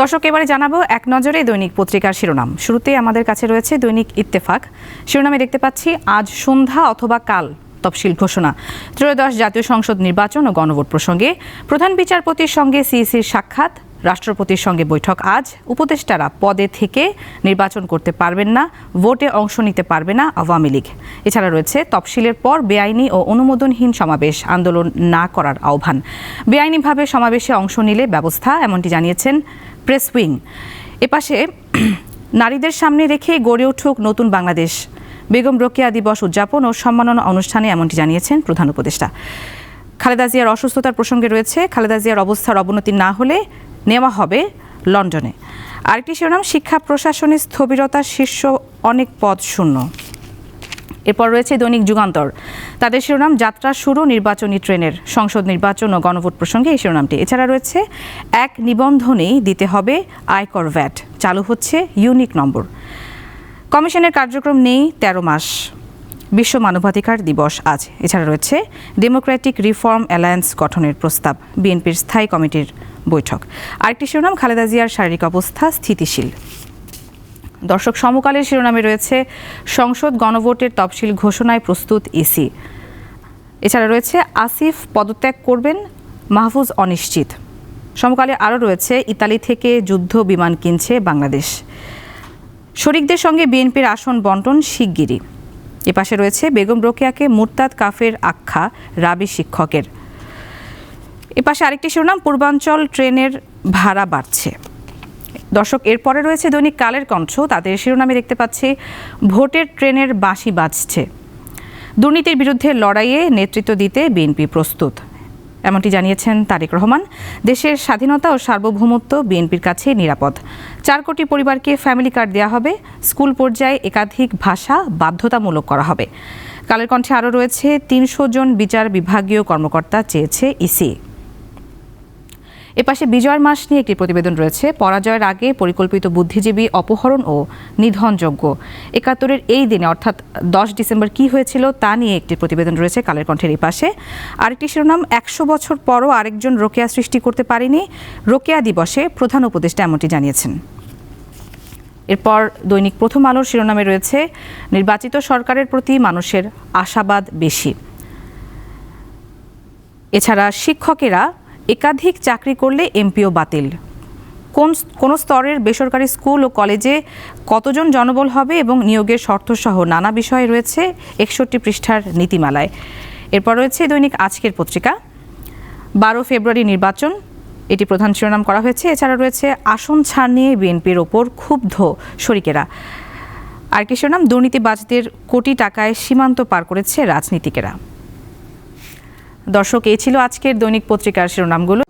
দর্শক, এবারে জানাব এক নজরে দৈনিক পত্রিকার শিরোনাম। শুরুতে আমাদের কাছে রয়েছে দৈনিক ইত্তেফাক। শিরোনামে দেখতে পাচ্ছি, আজ সন্ধ্যা অথবা কাল তফসিল ঘোষণা। ত্রয়োদশ জাতীয় সংসদ নির্বাচন ও গণভোট প্রসঙ্গে প্রধান বিচারপতির সঙ্গে সিইসির সাক্ষাৎ। রাষ্ট্রপতির সঙ্গে বৈঠক। আজ উপদেষ্টারা পদে থেকে নির্বাচন করতে পারবেন না, ভোটে অংশ নিতে পারবে না আওয়ামী লীগ। এছাড়া রয়েছে তফসিলের পর বেআইনি ও অনুমোদনহীন সমাবেশ, আন্দোলন না করার আহ্বান। বেআইনিভাবে সমাবেশে অংশ নিলে ব্যবস্থা, এমনটি জানিয়েছেন প্রেস উইং। এপাশে নারীদের সামনে রেখে গড়ে উঠুক নতুন বাংলাদেশ। বেগম রোকেয়া দিবস উদযাপন ও সম্মাননা অনুষ্ঠানে এমনটি জানিয়েছেন প্রধান উপদেষ্টা। খালেদা জিয়ার অসুস্থতার প্রসঙ্গে রয়েছে, খালেদা জিয়ার অবস্থার অবনতি না হলে নেওয়া হবে লন্ডনে। আরেকটি শিরোনাম, শিক্ষা প্রশাসনের স্থবিরতা শীর্ষ অনেক পদ শূন্য। এরপর রয়েছে দৈনিক যুগান্তর। তাদের শিরোনাম, যাত্রা শুরু, নির্বাচনী ট্রেনের সংসদ নির্বাচন ও গণভোট প্রসঙ্গে এই শিরোনামটি। এছাড়া রয়েছে, এক নিবন্ধনেই দিতে হবে আয়কর ভ্যাট। চালু হচ্ছে ইউনিক নম্বর। কমিশনের কার্যক্রম নেই ১৩ মাস। বিশ্ব মানবাধিকার দিবস আজ। এছাড়া রয়েছে ডেমোক্রেটিক রিফর্ম অ্যালায়েন্স গঠনের প্রস্তাব, বিএনপির স্থায়ী কমিটির বৈঠক। আরেকটি শিরোনাম, খালেদা জিয়ার শারীরিক অবস্থা স্থিতিশীল। দর্শক, সমকালের শিরোনামে রয়েছে সংসদ গণভোটের তফসিল ঘোষণায় প্রস্তুত ইসি। এছাড়া রয়েছে, আসিফ পদত্যাগ করবেন, মাহফুজ অনিশ্চিত। সমকালে আরও রয়েছে, ইতালি থেকে যুদ্ধ বিমান কিনছে বাংলাদেশ। শরিকদের সঙ্গে বিএনপির আসন বন্টন শিগগিরই। এপাশে রয়েছে বেগম রোকেয়াকে মুরতাদ কাফের আখ্যা, রাবি শিক্ষকের। এপাশে আরেকটি শিরোনাম, পূর্বাঞ্চল ট্রেনের ভাড়া বাড়ছে। দর্শক, এরপরে রয়েছে দৈনিক কালের কণ্ঠ, তাদের শিরোনামে দেখতে পাচ্ছি, ভোটের ট্রেনের বাঁশি বাজছে। দুর্নীতির বিরুদ্ধে লড়াইয়ে নেতৃত্ব দিতে বিএনপি প্রস্তুত। এমনটি জানিয়েছেন তারেক রহমান। দেশের স্বাধীনতা ও সার্বভৌমত্ব বিএনপির কাছে নিরাপদ। চার কোটি পরিবারকে ফ্যামিলি কার্ড দেওয়া হবে। স্কুল পর্যায়ে একাধিক ভাষা বাধ্যতামূলক করা হবে। কালের কণ্ঠে আরও রয়েছে তিনশো জন বিচার বিভাগীয় কর্মকর্তা চেয়েছে ইসি। এপাশে বিজয়ের মাস নিয়ে একটি প্রতিবেদন রয়েছে। পরাজয়ের আগে পরিকল্পিত বুদ্ধিজীবী অপহরণ ও নিধনযোগ্য একাত্তরের এই দিনে, অর্থাৎ দশ ডিসেম্বর কি হয়েছিল তা নিয়ে একটি প্রতিবেদন রয়েছে কালের কণ্ঠের এই পাশে আরেকটি শিরোনাম, একশো বছর পরও আরেকজন রোকেয়া সৃষ্টি করতে পারেনি। রোকেয়া দিবসে প্রধান উপদেষ্টা এমনটি জানিয়েছেন। এরপর দৈনিক প্রথম আলোর শিরোনামে রয়েছে, নির্বাচিত সরকারের প্রতি মানুষের আশাবাদ বেশি। এছাড়া শিক্ষকেরা একাধিক চাকরি করলে এমপিও বাতিল। কোন কোন স্তরের বেসরকারি স্কুল ও কলেজে কতজন জনবল হবে এবং নিয়োগের শর্তসহ নানা বিষয় রয়েছে একষট্টি পৃষ্ঠার নীতিমালায়। এরপর রয়েছে দৈনিক আজকের পত্রিকা। বারো ফেব্রুয়ারি নির্বাচন, এটি প্রধান শিরোনাম করা হয়েছে। এছাড়া রয়েছে আসন ছাড় নিয়ে বিএনপির ওপর ক্ষুব্ধ শরিকেরা। আরেকটি শিরোনাম, দুর্নীতিবাজদের কোটি টাকায় সীমান্ত পার করেছে রাজনীতিকেরা। দর্শক এই ছিল আজকের দৈনিক পত্রিকার শিরোনামগুলো।